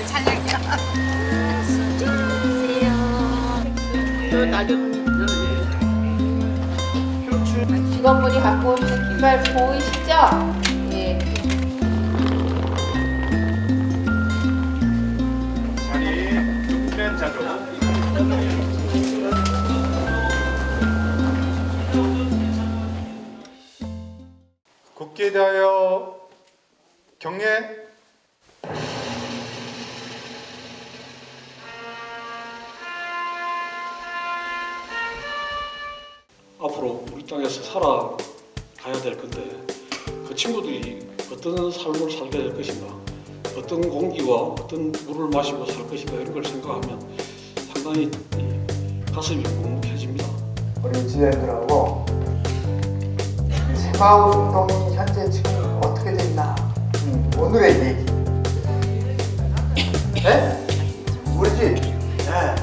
난 찬양이야. 직원분이 갖고 오시는 깃발 보이시죠? 예. 자리 는 자조 국기에 대하여 경례 앞으로 우리 땅에서 살아가야 될 건데 그 친구들이 어떤 삶을 살게 될 것인가 어떤 공기와 어떤 물을 마시고 살 것인가 이런 걸 생각하면 상당히 이 가슴이 묵묵해집니다. 우리 지혜들하고 새마을 운동이 현재 지금 어떻게 됐나 음, 오늘의 얘기 네? 우리 집 네.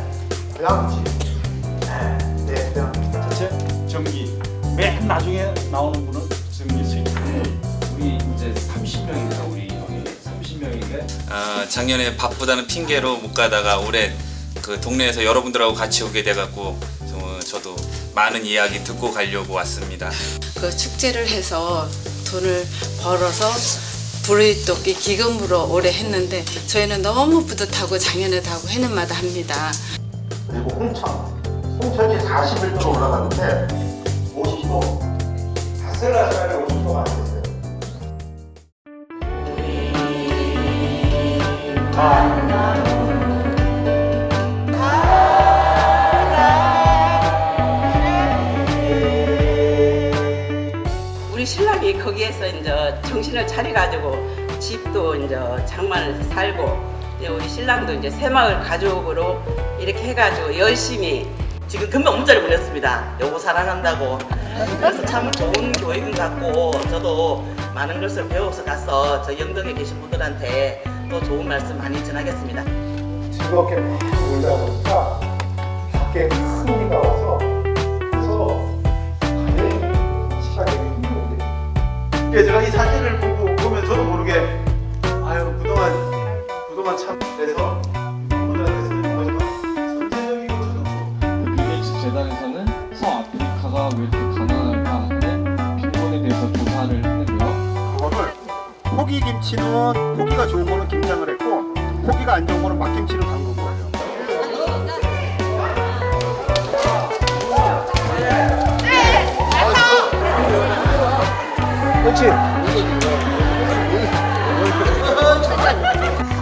고향 집네 네, 맨 나중에 나오는 분은 정기수입 우리 이제 30명입니다. 우리 형이 30명인데 아, 작년에 바쁘다는 핑계로 못 가다가 올해 그 동네에서 여러분들하고 같이 오게 돼갖고 저- 저도 많은 이야기 듣고 가려고 왔습니다. 그 축제를 해서 돈을 벌어서 불의돕기 기금으로 올해 했는데 저희는 너무 뿌듯하고 장연하다고 해는 마다 합니다. 그리고 홍천 홍천이 41도로 올라가는데 50도 다슬라스라에 50도가 안 됐어요. 우리 신랑이 거기에서 이제 정신을 차려가지고 집도 이제 장만을 살고 우리 신랑도 이제 새마을 가족으로 이렇게 해가지고 열심히 지금 금방 문자를 보냈습니다. 여보 사랑한다고. 그래서 참 좋은 교육인 것 같고 저도 많은 것을 배워서 가서 저 영동에 계신 분들한테 또 좋은 말씀 많이 전하겠습니다. 즐겁게 막 놀다 보니까 밖에 큰 비가 와서 그래서 가는 시간이 힘든데 예, 제가 이 사진을 보고 보면 저도 모르게 아유 그동안 그동안 참 그래서 고기 김치는 고기가 좋은 거는 김장을 했고 고기가 안 좋은 거는 막김치를 담근 거예요.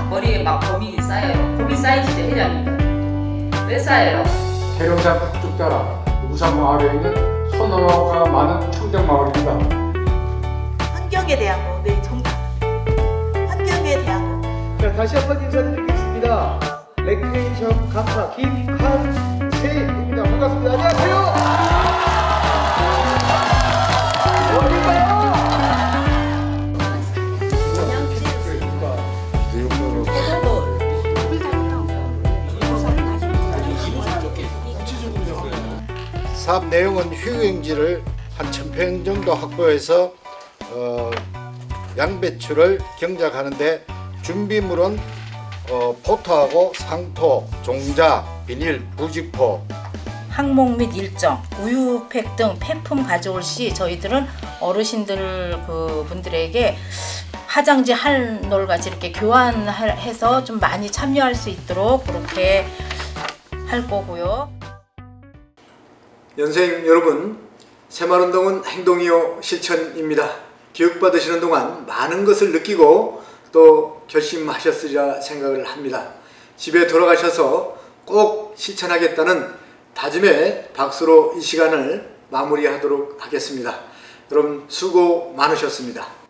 머리에 막 고민이 쌓여요. 고민 쌓이시죠 회장님? 왜 쌓여요? 계룡산 북쪽 따라 우산 마을에 있는 소노가 많은 청정 마을입니다. 환경에 대한 거, 네 정답. 환경에 대한 거. 자 다시 한 번 인사드리겠습니다. 레크레이션 강사 김한세입니다. 반갑습니다. 안녕하세요. 사업 내용은 휴경지를 한 천평 정도 확보해서 어, 양배추를 경작하는데 준비물은 어, 포토하고 상토, 종자, 비닐, 부직포 항목 및 일정, 우유팩 등 폐품 가져올 시 저희들은 어르신들 그 분들에게 화장지 한놀 같이 이렇게 교환해서 좀 많이 참여할 수 있도록 그렇게 할 거고요. 연생 여러분, 새마을운동은 행동이요 실천입니다. 교육받으시는 동안 많은 것을 느끼고 또 결심하셨으리라 생각을 합니다. 집에 돌아가셔서 꼭 실천하겠다는 다짐의 박수로 이 시간을 마무리하도록 하겠습니다. 여러분 수고 많으셨습니다.